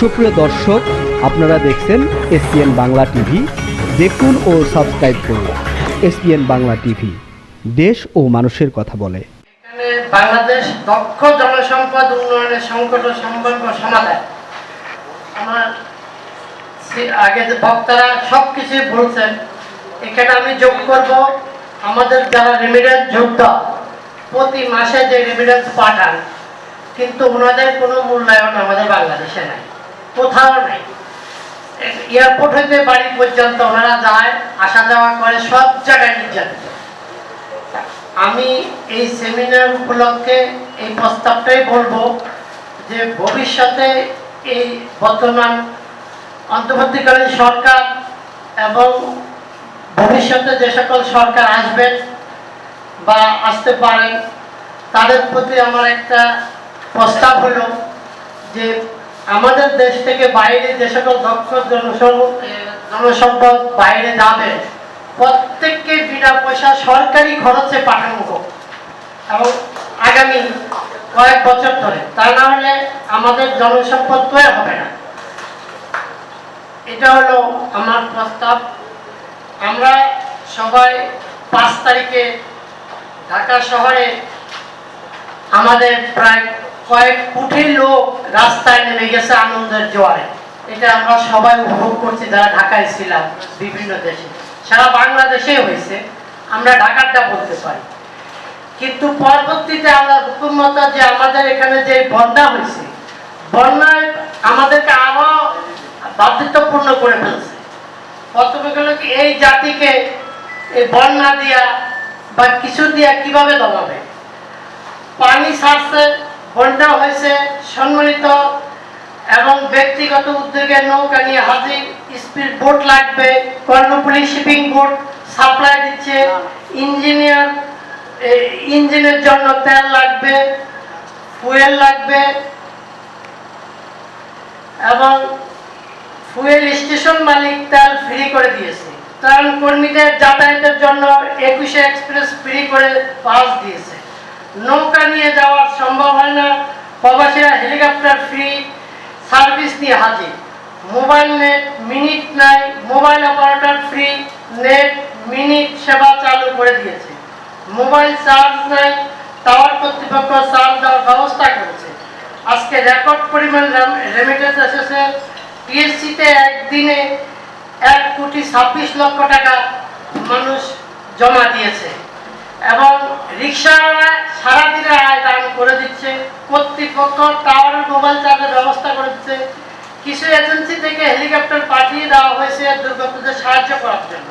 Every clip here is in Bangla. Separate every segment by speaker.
Speaker 1: সুপ্রিয় দর্শক, আপনারা দেখছেন এসপিএন বাংলা টিভি। দেখুন ও সাবস্ক্রাইব করুন এসপিএন বাংলা টিভি। দেশ ও মানুষের কথা বলে।
Speaker 2: বাংলাদেশ দক্ষ জনসম্পদ উন্নয়নের সংকট ও সম্পর্ক সমাধান। আমার আগে যে বক্তারা সব কিছুই বলছেন, এখানে আমি যোগ করব আমাদের যারা রেমিডেন্স যোদ্ধা প্রতি মাসে যে রেমিডেন্স পাঠান, কিন্তু ওনাদের কোনো মূল্যায়ন আমাদের বাংলাদেশে নাই। কোথাও নাই। এয়ারপোর্ট হইতে বাড়ি পর্যন্ত ওনারা যায়, আসা যাওয়া করে, সব জায়গায় নির্যাতিত। আমি এই সেমিনার উপলক্ষে এই প্রস্তাবটাই বলব যে ভবিষ্যতে এই বর্তমান অন্তর্বর্তীকালীন সরকার এবং ভবিষ্যতে যে সকল সরকার আসবেন বা আসতে পারেন তাদের প্রতি আমার একটা প্রস্তাব হলো যে আমাদের দেশ থেকে বাইরে যে সকল দক্ষ জনসম- জনসম্পদ বাইরে যাবে, প্রত্যেককে বিনা পয়সা সরকারি খরচে পাঠানো হোক। এবং আগামী কয়েক বছর ধরে, তা না হলে আমাদের জনসম্পদ তৈরি হবে না। এটা হলো আমার প্রস্তাব। আমরা সবাই পাঁচ তারিখে ঢাকা শহরে আমাদের প্রায় কয়েক কোটি লোক রাস্তায় নেমে গেছে আনন্দের জোয়ারে। এটা আমরা সবাই উপভোগ করছি যারা ঢাকায় ছিলাম বিভিন্ন দেশে। সারা বাংলাদেশে হয়েছে, আমরা ঢাকারটা বলতে পারি। কিন্তু পরবর্তীতে আমরা হুকুমত যে আমাদের এখানে যে বন্যা হয়েছে, বন্যায় আমাদেরকে আরও বাধ্যতাপূর্ণ করে ফেলছে। প্রথমে গেল কি এই জাতিকে এই বন্যা দিয়া বা কিছু দিয়া কীভাবে দমাবে? পানি ছাড়ছে বন্যা হয়েছে, সম্মিলিত এবং ব্যক্তিগত উদ্যোগে নৌকা নিয়ে হাজির স্পিড বোট লাগবে কর্ণফুলি শিপিং বোট সাপ্লাই দিচ্ছে, ইঞ্জিনিয়ার ইঞ্জিনের জন্য তেল লাগবে, ফুয়েল লাগবে, এবং ফুয়েল স্টেশন মালিক তেল ফ্রি করে দিয়েছে। কারণ কর্মীদের যাতায়াতের জন্য একুশে এক্সপ্রেস ফ্রি করে পাস দিয়েছে। নৌকা নিয়ে যাওয়া সম্ভব হয় না। প্রবাসীরা হেলিকপ্টার ফ্রি সার্ভিস নিয়ে হাজির। মোবাইল নেট মিনিট নাই, mobile operator free net minute সেবা চালু করে দিয়েছে। মোবাইল চার্জ নাই টাওয়ার কর্তৃপক্ষ চার্জ দেওয়ার ব্যবস্থা করেছে। আজকে রেকর্ড পরিমাণ রেমিটেন্স এসেছে। টিএসসিতে একদিনে এক কোটি ছাব্বিশ লক্ষ টাকা মানুষ জমা দিয়েছে। এবং রিক্সাওয়ালা সারাদিনের আয় দান করে দিচ্ছে কর্তৃপক্ষ টাওয়ারের মোবাইল চার্জের ব্যবস্থা করে দিচ্ছে। কিছু এজেন্সি থেকে হেলিকপ্টার পাঠিয়ে দেওয়া হয়েছে দুর্গতদের সাহায্য করার জন্য।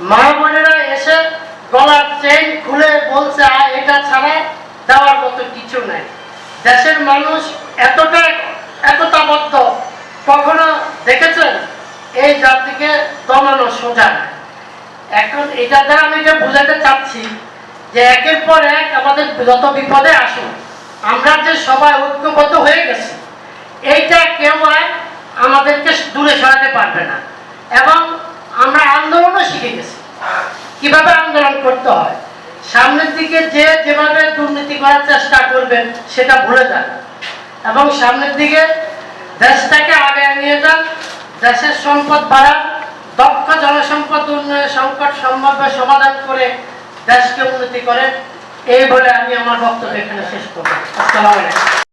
Speaker 2: মা বোনেরা এসে গলার চেইন খুলে বলছে "আ, এটা ছাড়া দেওয়ার মতো কিছু নেই। দেশের মানুষ এতটা একতাবদ্ধ কখনো দেখেছেন? এই জাতিকে দমানো সোজা না এখন এটা দ্বারা আমি এটা বোঝাতে চাচ্ছি যে একের পর এক আমাদের যত বিপদে আসুন আমরা যে সবাই ঐক্যবদ্ধ হয়ে গেছি, এইটা কেউ আর আমাদেরকে দূরে সরাতে পারবে না। এবং আমরা আন্দোলনও শিখে গেছি। কীভাবে আন্দোলন করতে হয়? সামনের দিকে যে যেভাবে দুর্নীতি করার চেষ্টা করবেন, সেটা ভুলে যান। এবং সামনের দিকে দেশটাকে আগে নিয়ে যান, দেশের সম্পদ বাড়ান, দক্ষ জনসম্পদ উন্নয়নের সংকট সম্ভাব্য সমাধান করে দেশকে উন্নতি করেন এই বলে আমি আমার বক্তব্য এখানে শেষ করব। আসসালামু আলাইকুম।